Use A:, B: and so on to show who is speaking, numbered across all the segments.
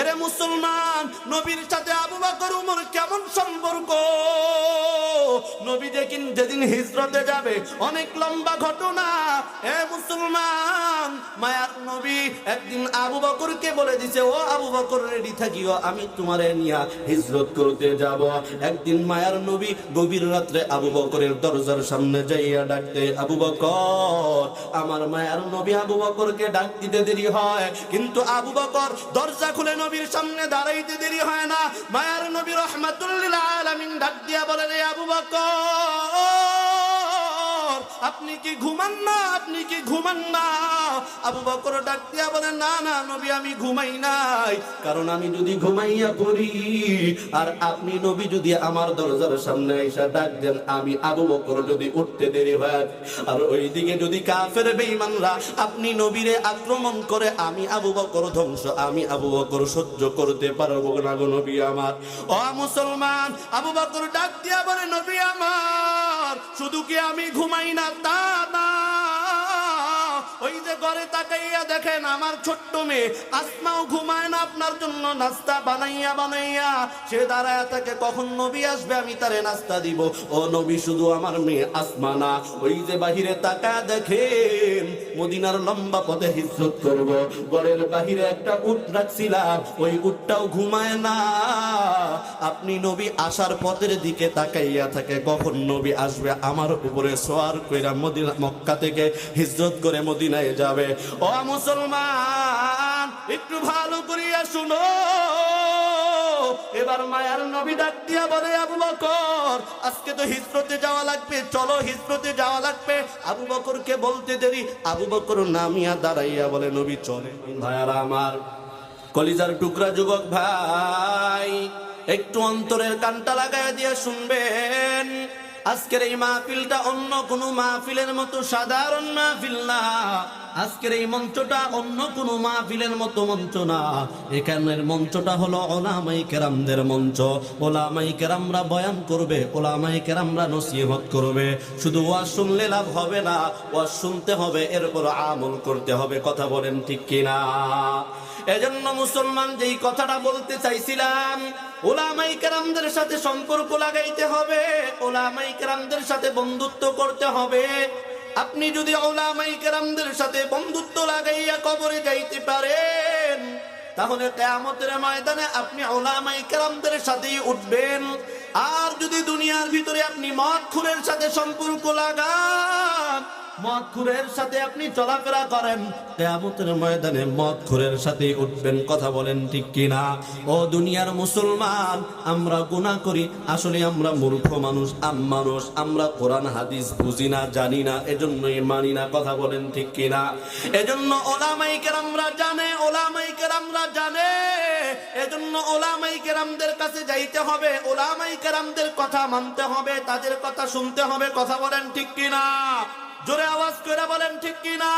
A: এরে মুসলমান, নবীর সাথে আবু বকর, উমর কেমন সম্পর্ক? নবী যেদিন যেদিন হিজরতে যাবে, অনেক লম্বা ঘটনা। এ মুসলমান, মায়ার নবী একদিন আবু বকরকে বলে দিছে, ও আবু বকর রেডি থাকিও, আমি তোমারে নিয়া হিজরত করতে যাব। একদিন মায়ার নবী গভীর রাত্রে আবু বকরের দরজার সামনে যাইয়া ডাকতে, আবু বকর, আমার মায়ার নবী আবু বকরকে ডাক দিতে দেরি হয়, কিন্তু আবু বকর দরজা খুলে নবীর সামনে দাঁড়াইতে দেরি হয় না। মায়ার নবী রহমাতুল্লিল আলামিন ডাক দিয়া বলে রে আবু বকর আপনি কি ঘুমান না, আপনি কি ঘুমান না? আবু বকর ডাক দিয়া বলে, না না, নবী, আমি ঘুমাই নাই। কারণ আমি যদি ঘুমাইয়া পড়ি, আর আপনি নবী যদি আমার দরজার সামনে এসে ডাক দেন, আমি আবু বকর যদি উঠতে দেরি হয়, আর ওইদিকে যদি কাফের বেঈমানরা আপনি নবীরে আক্রমণ করে, আমি আবু বকর ধ্বংস, আমি আবু বকর সহ্য করতে পারব না গো নবী আমার। ও মুসলমান, আবু বকর ডাক দিয়া বলে, নবী আমার, শুধু কি আমি ঘুমাই না দেখেন আমার ছোট্ট মেয়ে আসমাও ঘুমায় না আপনার জন্য নাস্তা বানাইয়া বানাইয়া। সে দাঁড়ায় থাকে, কখন নবী আসবে আমি তারে নাস্তা দিব। ও নবী শুধু আমার মেয়ে আসমা না, ওই যে বাহিরে তাকা দেখেন মদিনার লম্বা পথে হিজরত করব। ঘরের বাহিরে একটা উট রাখছিলাম, ওই উটটাও ঘুমায় না। আপনি নবী আসার পথের দিকে তাকাইয়া থাকে, কখন নবী আসবে আমার উপরে সোয়ার কইরা মদিনা মক্কা থেকে হিজরত করে মদিনায় যাবে। ও মুসলমান, একটু ভালো করিয়া শুনো। এবার মায়ার নবী ডাক দিয়া বলে, আবু বকর, আজকে তো হিজরতে যাওয়া লাগবে। চলো হিজরতে যাওয়া লাগবে। আবু বকরকে বলতে দেরি। আবু বকর নামিয়া দাঁড়াইয়া বলে, নবী, চলে ভাইয়ারা আমার কলিজার টুকরা যুবক ভাই। একটু অন্তরের কানটা লাগায় দিয়ে শুনবেন। আজকের এই মাহফিলটা অন্য কোনো মাহফিলের মতো সাধারণ মাহফিল না। আজকের এই মঞ্চটা অন্য কোনো মাহফিলের মতো মঞ্চ না। এখানের মঞ্চটা হলো ওলামাই কেরামদের মঞ্চ। ওলামাই কেরামরা বয়ান করবে, ওলামাই কেরামরা নসিহত করবে। শুধু ওয়াজ শুনলে লাভ হবে না, ওয়াজ শুনতে হবে, এরপর আমল করতে হবে। কথা বলেন ঠিক কিনা? এজন্য মুসলমান যেই কথাটা বলতে চাইছিলাম, ওলামাই কেরামদের সাথে সম্পর্ক লাগাইতে হবে, ওলামাই কেরামদের সাথে বন্ধুত্ব করতে হবে। আপনি যদি ওলামাই কেরামদের সাথে বন্ধুত্ব লাগাইয়া কবরে যাইতে পারেন, তাহলে কেয়ামতের ময়দানে আপনি ওলামাই কেরামদের সাথেই উঠবেন। আর যদি দুনিয়ার ভিতরে আপনি মদ খুরের সাথে সম্পর্ক লাগান মদ খুরের সাথে আপনি চলাফেরা করেন, কেয়ামতের ময়দানে মদ খুরের সাথে উঠবেন, কথা বলেন ঠিক কিনা? ও দুনিয়ার মুসলমান, আমরা গুনাহ করি, আসলে আমরা মূর্খ মানুষ, আম মানুষ, আমরা কোরআন, হাদিস বুঝি না, জানি না, এজন্যই মানি না, কথা বলেন ঠিক কিনা? এজন্য ওলামাই আমরা জানে ওলামাই আমরা জানে এজন্য ওলামাই কেরামদের কাছে যাইতে হবে। ওলামাই কেরামদের কথা মানতে হবে, তাদের কথা শুনতে হবে। কথা বলেন ঠিক কিনা? জোরে আওয়াজ করে বলেন ঠিক কিনা?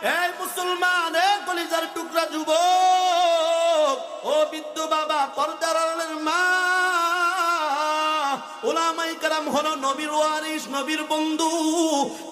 A: এই মুসলমান এ কলিজার টুকরা যুবক, ও বিদ্যু বাবা, পর্দার মা ওলামাই কারাম হলো নবীর ওয়ারিস নবীর বন্ধু।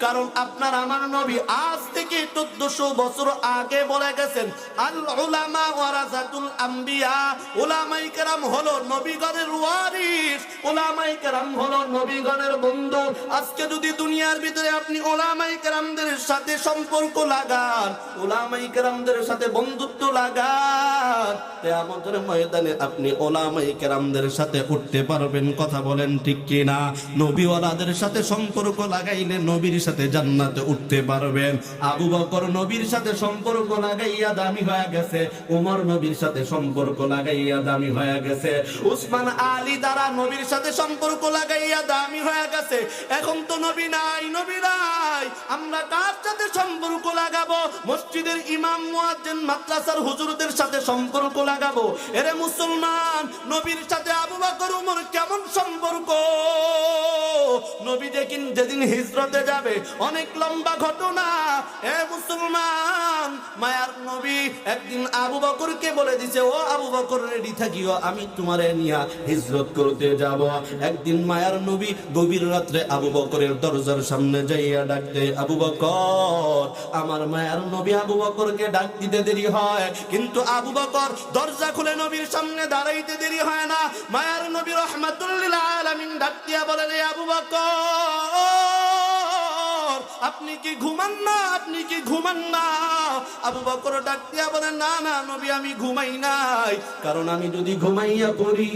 A: কারণ আপনার আমার নবী আজ থেকে চোদ্দশো বছর আগে বলে গেছেন, আল উলামা ওয়ারাসাতুল আম্বিয়া। ওলামাই কারাম হলো নবীগণের ওয়ারিস ওলামাই কারাম হলো নবীগণের বন্ধু। আজকে যদি দুনিয়ার ভিতরে আপনি ওলামাই কারামদের সাথে সম্পর্ক লাগান, ওলামাই কারামদের সাথে বন্ধুত্ব লাগান আমাদের ময়দানে আপনি ওলামাই কেরামদের সাথে উঠতে পারবেন। কথা বলেন ঠিক কিনা? নবীওয়ালাদের সাথে সম্পর্ক লাগাইলে নবীর সাথে জান্নাতে উঠতে পারবেন। আবু বকর নবীর সাথে সম্পর্ক লাগাইয়া দামি হয়ে গেছে। উমর নবীর সাথে সম্পর্ক লাগাইয়া দামি হয়ে গেছে। উসমান আলী দ্বারা নবীর সাথে সম্পর্ক লাগাইয়া দামি হয়ে গেছে। এখন তো নবী নাই নবী নাই। আমরা কার সাথে সম্পর্ক লাগাবো? মসজিদের ইমাম, মুয়াজ্জিন, মাদ্রাসার হুজুরদের সাথে সম্পর্ক লাগাবো? এরে মুসলমান, নবীর সাথে আবু বকর, উমর কেমন সম্পর্ক? নবী যেদিন যেদিন হিজরতে যাবে, অনেক লম্বা ঘটনা। এ মুসলমান, মায়ার নবী একদিন আবু বকরকে বলে দিছে, ও আবু বকর রেডি থাকিও, আমি তোমারে নিয়া হিজরত করতে যাব। একদিন মায়ার নবী গভীর রাত্রে আবু বকরের দরজার সামনে যাইয়া ডাকতে, আবু বকর, আমার মায়ার নবী আবু বকরকে ডাক দিতে দেরি হয়, কিন্তু আবু বকর দরজা খুলে নবীর সামনে দাঁড়াইতে দেরি হয় না। মায়ার নবী রহমাতুল্লিল আলামিন ডাক দিয়া "এ আবু বকর! আপনি কি ঘুমান না? আপনি কি ঘুমান না? আবু বকর ডাক দিয়া বলেন না না, নবী, আমি ঘুমাই নাই। কারণ আমি যদি ঘুমাইয়া পড়ি,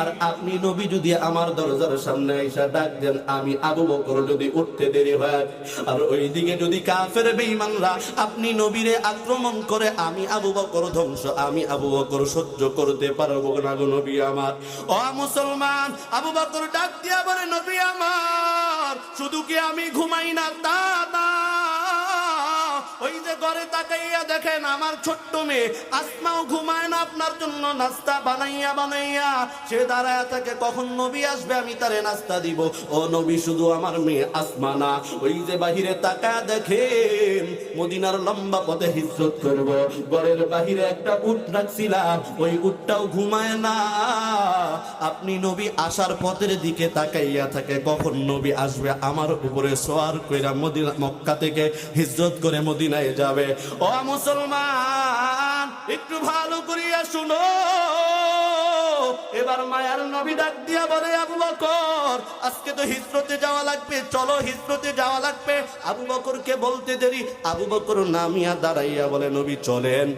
A: আর আপনি নবী যদি আমার দরজার সামনে এসে ডাক দেন, আমি আবু বকর যদি উঠতে দেরি হয়, আর ওইদিকে যদি কাফের বেঈমানরা আপনি নবীরে আক্রমণ করে, আমি আবু বকর ধ্বংস, আমি আবু বকর সহ্য করতে পারব না গো নবী আমার। ও মুসলমান, আবু বকর ডাক দিয়া বলে, নবী আমার শুধু কি আমি ঘুমাই না? ওই যে ঘরে তাকাইয়া দেখেন, আমার ছোট্ট মেয়ে আসমাও ঘুমায় না, আপনার জন্য নাস্তা বানাইয়া বানাইয়া। সে দাঁড়ায় থাকে, কখন নবী আসবে, আমি তারে নাস্তা দিব? ও নবী, শুধু আমার মেয়ে আসমা না, ওই যে বাহিরে তাকায় দেখেন, মদিনার লম্বা পথে হিজরত করব। ঘরের বাহিরে একটা উট রাখছিলাম, ওই উটটাও ঘুমায় না। আপনি নবী আসার পথের দিকে তাকাইয়া থাকে, কখন নবী আসবে? আমার উপরে সোয়ার কইরা মদিনা মক্কা থেকে হিজরত করে মদিনায় যাবে। ও মুসলমান, একটু ভালো করিয়া শুনো। এবার মায়ার নবী ডাক দিয়া বলে, আবু বকর, আজকে তো হিজরতে যাওয়া লাগবে। চলো হিজরতে যাওয়া লাগবে। আবু বকরকে বলতে দেরি। আবু বকর নামিয়া দাঁড়াইয়া বলে, নবী, চলেন।